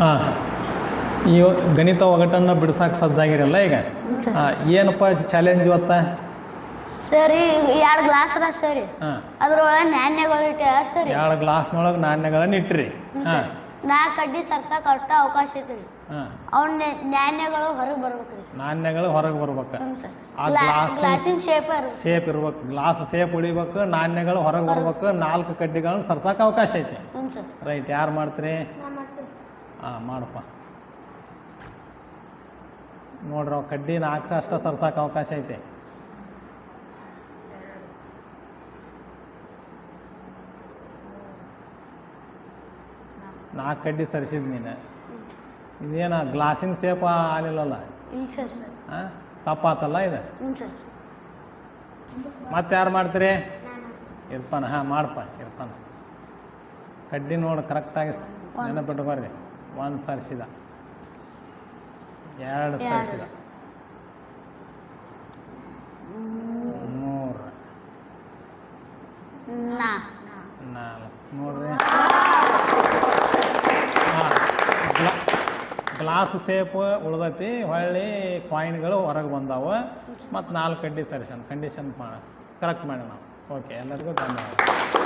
ಹಾಂ ಈ ಗಣಿತ ಒಗಟನ್ನು ಬಿಡ್ಸಕ್ಕೆ ಸಜ್ಜಾಗಿರಲ್ಲ ಈಗ? ಹಾಂ ಏನಪ್ಪ ಚಾಲೆಂಜ್ ಇವತ್ತ? ಸರಿ ಎರಡು ಗ್ಲಾಸ್ ಅದ ಸರಿ. ಹಾಂ. ಅದ್ರೊಳಗೆ ನಾಣ್ಯಗಳು ಇಟ್ಟ ಸರಿ. ಎರಡು ಗ್ಲಾಸ್ನೊಳಗೆ ನಾಣ್ಯಗಳನ್ನು ಇಟ್ರಿ. ಹಾಂ. ನಾಲ್ಕು ಕಡ್ಡಿ ಸರ್ಸಕ್ಕೆ ಅಷ್ಟ ಅವಕಾಶ ಐತ್ರಿ. ಅವ್ನ ನಾಣ್ಯಗಳು ಹೊರಗೆ ಬರ್ಬೇಕ್ರಿ. ನಾಣ್ಯಗಳು ಹೊರಗೆ ಬರ್ಬೇಕು. ಗ್ಲಾಸಿನ ಶೇಪ್ ಶೇಪ್ ಇರ್ಬೇಕು. ಗ್ಲಾಸ್ ಸೇಫ್ ಉಳಿಬೇಕು ನಾಣ್ಯಗಳು ಹೊರಗೆ ಬರ್ಬೇಕು ನಾಲ್ಕು ಕಡ್ಡಿಗಳನ್ನ ಸರ್ಸಕ್ಕೆ ಅವಕಾಶ ಐತಿ. ರೈಟ್ ಯಾರು ಮಾಡ್ತೀರಿ? ಹಾಂ ಮಾಡಪ್ಪ. ನೋಡ್ರಿ ಅವು ಕಡ್ಡಿ ನಾಲ್ಕು ಅಷ್ಟ ಸರ್ಸಕ್ಕೆ ಅವಕಾಶ ಐತೆ. ನಾಲ್ಕು ಕಡ್ಡಿ ಸರಿಸಿದ್ ನೀನು. ಇದೇನ ಗ್ಲಾಸಿನ ಸೇಪ್ ಆಲಿಲ್ಲಲ್ಲ ಹಾಂ ತಪ್ಪಾತಲ್ಲ ಇದು? ಮತ್ತೆ ಯಾರು ಮಾಡ್ತೀರಿ? ಇರ್ಪಾನ ಹಾಂ ಮಾಡಪ್ಪ ಇರ್ಪಾನ. ಕಡ್ಡಿ ನೋಡಿ ಕರೆಕ್ಟಾಗಿ ನೆನಪಿಟ್ಕೊರಿ ಒಂದು ಸರ್ಸಿದ. ಎರಡು. ಸರ್ಸಿದ. ಮೂರು. ನಾಲ್ಕು. ನೋಡ್ರಿ. ಗ್ಲಾಸ್ ಸೇಪ್ ಉಳ್ದೈತಿ ಹೊಳ್ಳಿ ಕಾಯಿನ್ಗಳು ಹೊರಗೆ ಬಂದಾವ. ಮತ್ತು ನಾಲ್ಕು ಕಡ್ಡಿ ಸರ್ಸನ್ ಕಂಡೀಷನ್ ಮಾಡ ಕರೆಕ್ಟ್ ಮಾಡಿ ನಾವು. ಓಕೆ ಎಲ್ಲರಿಗೂ ಧನ್ಯವಾದ.